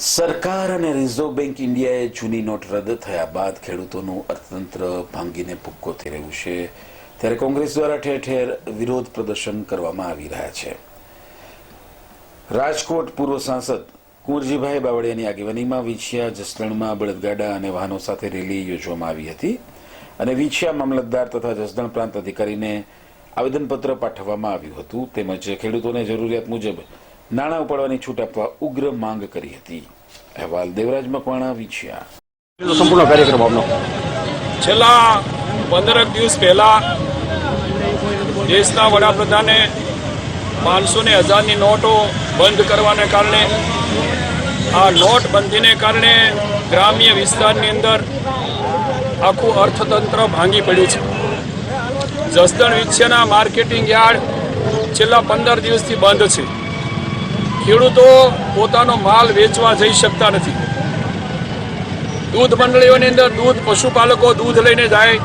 સરકાર અને reserve bank ઇન્ડિયાએ જૂની નોટ રદ થયા બાદ ખેડૂતોનું અર્થતંત્ર ભાંગીને ભૂક્કો થઈ રહ્યું છે. ત્યારે કોંગ્રેસ દ્વારા ઠેર ઠેર વિરોધ પ્રદર્શન કરવામાં આવી રહ્યા છે. રાજકોટ પૂર્વ સાંસદ કુંવરજીભાઈ બાવળિયાની આગેવાનીમાં વિછિયા, જસદણમાં બળદગાડા અને વાહનો સાથે રેલી યોજવામાં આવી હતી અને વિછિયા મામલતદાર તથા જસદણ પ્રાંત અધિકારીને આવેદનપત્ર પાઠવવામાં આવ્યું હતું. તેમજ ખેડૂતોને જરૂરિયાત મુજબ નાણાં ઉપાડવાની છૂટ આપવા ઉગ્ર માંગ કરી હતી. અહેવાલ દેવરાજ મકવાણા વિછિયા. તો સંપૂર્ણ કાર્યક્રમ આપનો. છેલ્લા પંદરક દિવસ પહેલા દેશના વડાપ્રધાને પાંચસો ને હજારની નોટો બંધ કરવાને કારણે આ નોટબંધીને કારણે ગ્રામ્ય વિસ્તારની અંદર આખું અર્થતંત્ર ભાંગી પડ્યું છે. જસદણ વિછેના માર્કેટિંગ યાર્ડ છેલ્લા પંદર દિવસથી બંધ છે. ખેડૂતો પોતાનો માલ વેચવા જઈ શકતા નથી. દૂધ મંડળીઓની અંદર દૂધ પશુપાલકો દૂધ લઈને જાય,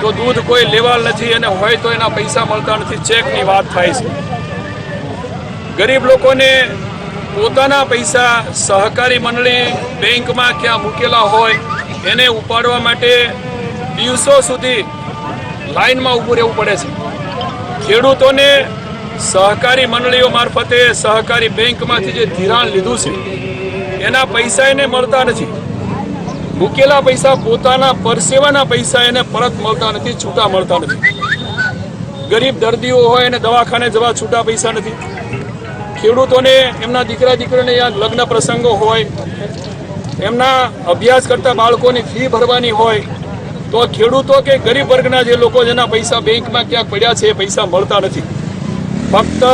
તો દૂધ કોઈ લેવા નથી અને હોય તો એના પૈસા મળતા નથી. ચેકની વાત થાય છે. ગરીબ લોકોને પોતાના પૈસા સહકારી મંડળી બેંકમાં ક્યાં મૂકેલા હોય, એને ઉપાડવા માટે દિવસો સુધી લાઈનમાં ઊભું રહેવું પડે છે. ખેડૂતોને સહકારી મંડળીઓ મારફતે સહકારી બેંકમાંથી જે ધિરાણ લીધું છે, એના પૈસા એને મળતા નથી. મૂકેલા પૈસા પોતાના પરસેવાના પૈસા એને પરત મળતા નથી, છૂટા મળતા નથી. ગરીબ દર્દીઓ હોય એને દવાખાને જવા છૂટા પૈસા નથી. ખેડૂતોને, એમના દીકરા દીકરીને યા લગ્ન પ્રસંગો હોય, એમના અભ્યાસ કરતા બાળકોની ફી ભરવાની હોય, તો ખેડૂતો કે ગરીબ વર્ગના જે લોકો જેના પૈસા બેંકમાં ક્યાંક પડ્યા છે, એ પૈસા મળતા નથી. ફક્ત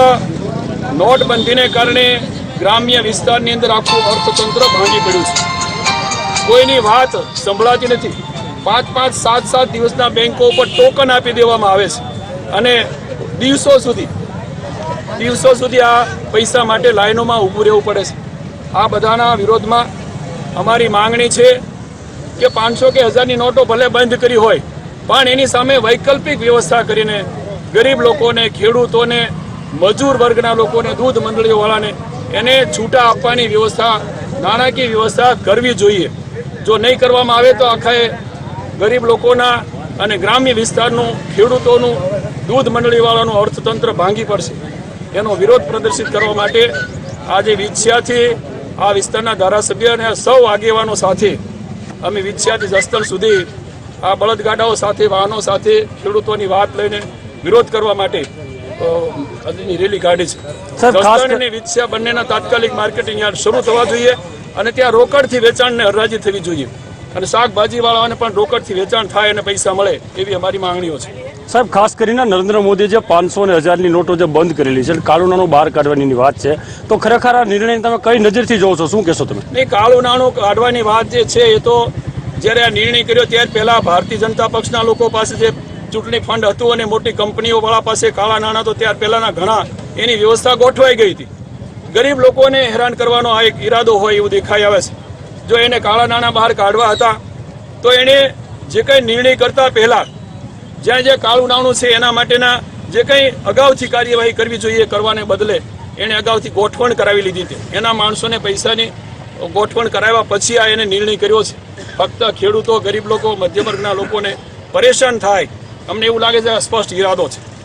નોટબંધીને કારણે ગ્રામ્ય વિસ્તારની અંદર આખું અર્થતંત્ર ભાંગી પડ્યું છે. કોઈની વાત સંભળાતી નથી. પાંચ પાંચ સાત સાત દિવસના બેંકો ઉપર ટોકન આપી દેવામાં આવે છે. અને દિવસો સુધી દિવસો સુધી આ પૈસા માટે લાઈનોમાં ઊભું રહેવું પડે છે. આ બધાના વિરોધમાં અમારી માંગણી છે કે પાંચસો કે હજારની નોટો ભલે બંધ કરી હોય, પણ એની સામે વૈકલ્પિક વ્યવસ્થા કરીને ગરીબ લોકોને, ખેડૂતોને મજૂર વર્ગના લોકોને, દૂધ મંડળીઓવાળાને એને છૂટા આપવાની વ્યવસ્થા, નાણાકીય વ્યવસ્થા કરવી જોઈએ. જો નહીં કરવામાં આવે તો આખા ગરીબ લોકોના અને ગ્રામ્ય વિસ્તારનું, ખેડૂતોનું, દૂધ મંડળીવાળાનું અર્થતંત્ર ભાંગી પડશે. એનો વિરોધ પ્રદર્શિત કરવા માટે આજે વિછ્યાથી આ વિસ્તારના ધારાસભ્ય અને સૌ આગેવાનો સાથે અમે વિછ્યાથી જસ્તર સુધી આ બળદગાડાઓ સાથે, વાહનો સાથે ખેડૂતોની વાત લઈને વિરોધ કરવા માટે આજની રેલી કાઢી છે. જસદણ અને વિછિયા બંનેના તાત્કાલિક માર્કેટિંગ યાર્ડ શરૂ થવા જોઈએ અને ત્યાં રોકડથી વેચાણને હરાજી થવી જોઈએ. અને શાકભાજીવાળાઓને પણ રોકડથી વેચાણ થાય અને પૈસા મળે એવી અમારી માંગણીઓ છે. સાહેબ ખાસ કરીને નરેન્દ્ર મોદી જે પાંચસો ને હજારની નોટો જે બંધ કરેલી છે કાળું નાણું બહાર કાઢવાની વાત છે. તો ખરેખર આ નિર્ણય તમે કઈ નજરથી જોવો છો? શું કહેશો તમે? નહીં કાળું નાણું કાઢવાની વાત જે છે એ તો જ્યારે આ નિર્ણય કર્યો ત્યાર પહેલાં ભારતીય જનતા પક્ષના લોકો પાસે જે ચૂંટણી ફંડ હતું અને મોટી કંપનીઓ વાળા પાસે કાળા નાણાં તો ત્યાર પહેલાના ઘણા, એની વ્યવસ્થા ગોઠવાઈ ગઈ હતી. ગરીબ લોકોને હેરાન કરવાનો આ એક ઈરાદો હોય એવું દેખાઈ આવે છે. જો એને કાળા નાણાં બહાર કાઢવા હતા, તો એણે જે કંઈ નિર્ણય કરતા પહેલા, જ્યાં જે કાળું નાણું છે એના માટેના જે કંઈ અગાઉથી કાર્યવાહી કરવી જોઈએ કરવાને બદલે એણે અગાઉથી ગોઠવણ કરાવી લીધી હતી. એના માણસોને પૈસાની ગોઠવણ કરાવ્યા પછી આ એને નિર્ણય કર્યો છે. ફક્ત ખેડૂતો, ગરીબ લોકો મધ્યમ વર્ગના લોકોને પરેશાન થાય અમને એવું લાગે છે સ્પષ્ટ ઈરાદો છે?